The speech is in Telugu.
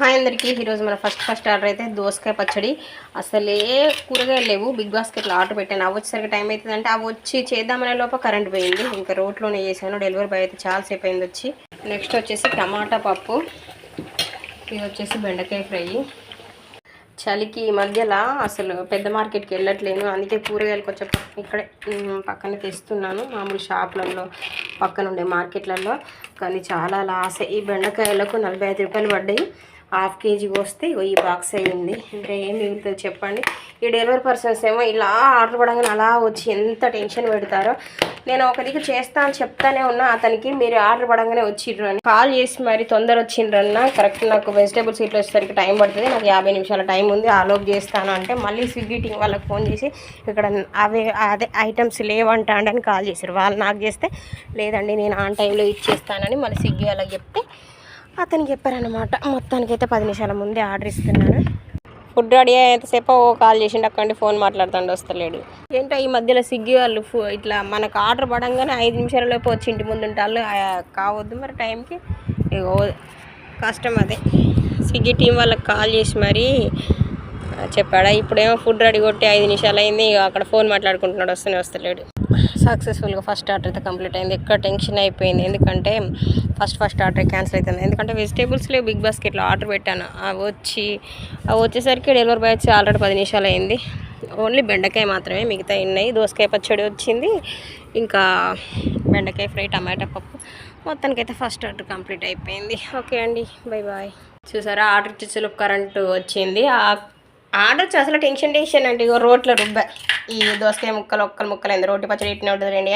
హాయ్ అందరికీ. ఈరోజు మన ఫస్ట్ ఫస్ట్ ఆర్డర్ అయితే దోసకాయ పచ్చడి. అసలే కూరగాయలు లేవు. బిగ్ బాస్కెట్లో ఆర్డర్ పెట్టాను. అవి వచ్చేసరికి టైం అవుతుందంటే అవి వచ్చి చేద్దామనే లోప కరెంట్ పోయింది. ఇంకా రోడ్లోనే చేశాను. డెలివరీ బాయ్ అయితే చాలాసేపు అయింది వచ్చి. నెక్స్ట్ వచ్చేసి టమాటా పప్పు. ఇది వచ్చేసి బెండకాయ ఫ్రై. చలికి ఈ మధ్యలో అసలు పెద్ద మార్కెట్కి వెళ్ళట్లేను అందుకే కూరగాయలు కొంచెం ఇక్కడే పక్కనే తెస్తున్నాను. మామూలు షాపులలో పక్కన ఉండే మార్కెట్లలో. కానీ చాలా లాస్. ఈ బెండకాయలకు నలభై ఐదు రూపాయలు పడ్డాయి. హాఫ్ కేజీ వస్తే ఇగో ఈ బాక్స్ అయ్యింది ఇంకా ఏం మిగులుతుంది చెప్పండి. ఈ డెలివరీ పర్సన్స్ ఏమో ఇలా ఆర్డర్ పడగానే అలా వచ్చి ఎంత టెన్షన్ పెడతారో. నేను ఒకరికి చేస్తా అని చెప్తానే ఉన్నా అతనికి మీరు ఆర్డర్ పడంగానే వచ్చిండ్రు అని. కాల్ చేసి మరి తొందర వచ్చిండ్రన్న కరెక్ట్ నాకు వెజిటేబుల్స్ ఇట్లా వచ్చేసరికి టైం పడుతుంది. నాకు యాభై నిమిషాల టైం ఉంది ఆలోపు చేస్తాను అంటే మళ్ళీ స్విగ్గీ టీం వాళ్ళకి ఫోన్ చేసి ఇక్కడ అవే అదే ఐటమ్స్ లేవంట అని కాల్ చేశారు వాళ్ళు నాకు చేస్తే లేదండి నేను ఆన్ టైంలో ఇచ్చేస్తానని మళ్ళీ స్విగ్గీ వాళ్ళకి చెప్తే అతను చెప్పారనమాట మొత్తానికి అయితే పది నిమిషాల ముందే ఆర్డర్ ఇస్తున్నాను. ఫుడ్ రెడీ అయ్యేంతసేపు ఓ కాల్ చేసిండు అక్కడి ఫోన్ మాట్లాడుతుండే వస్తలేడు. ఏంటో ఈ మధ్యలో స్విగ్గీ వాళ్ళు ఫు- ఇట్లా మనకు ఆర్డర్ పడంగానే ఐదు నిమిషాల లోపు వచ్చి ఇంటి ముందు ఉంటారు కావద్దు మరి టైంకి. కష్టం అదే. స్విగ్గీ టీం వాళ్ళకి కాల్ చేసి మరి చెప్పాడా ఇప్పుడేమో ఫుడ్ రెడీ కొట్టి ఐదు నిమిషాలు అయింది అక్కడ ఫోన్ మాట్లాడుకుంటున్నాడు వస్తూనే వస్తలేడు. సక్సెస్ఫుల్గా ఫస్ట్ ఆర్డర్ అయితే కంప్లీట్ అయింది. ఎక్కడ టెన్షన్ అయిపోయింది? ఎందుకంటే ఫస్ట్ ఫస్ట్ ఆర్డర్ క్యాన్సిల్ అవుతుంది ఎందుకంటే వెజిటేబుల్స్లో బిగ్ బాస్కెట్లో ఆర్డర్ పెట్టాను. అవి వచ్చి అవి వచ్చేసరికి డెలివరీ బాయ్ వచ్చి ఆల్రెడీ పది నిమిషాలు అయింది. ఓన్లీ బెండకాయ మాత్రమే మిగతా ఉన్నాయి. దోసకాయ పచ్చడి వచ్చింది. ఇంకా బెండకాయ ఫ్రై టమాటా పప్పు. మొత్తానికైతే ఫస్ట్ ఆర్డర్ కంప్లీట్ అయిపోయింది. ఓకే అండి బై బాయ్. చూసారా? ఆర్డర్ ఇచ్చేలోపు కరెంటు వచ్చింది. ఆ ఆర్డర్ వచ్చి అసలు టెన్షన్ టెన్షన్ అంటే ఇగో రోట్లో రుబ్బ. ఈ దోసకాయ ముక్కలు ఒక్కలు ముక్కలు అయింది రోటి పచ్చడి ఇట్టిన ఉంటుంది రండి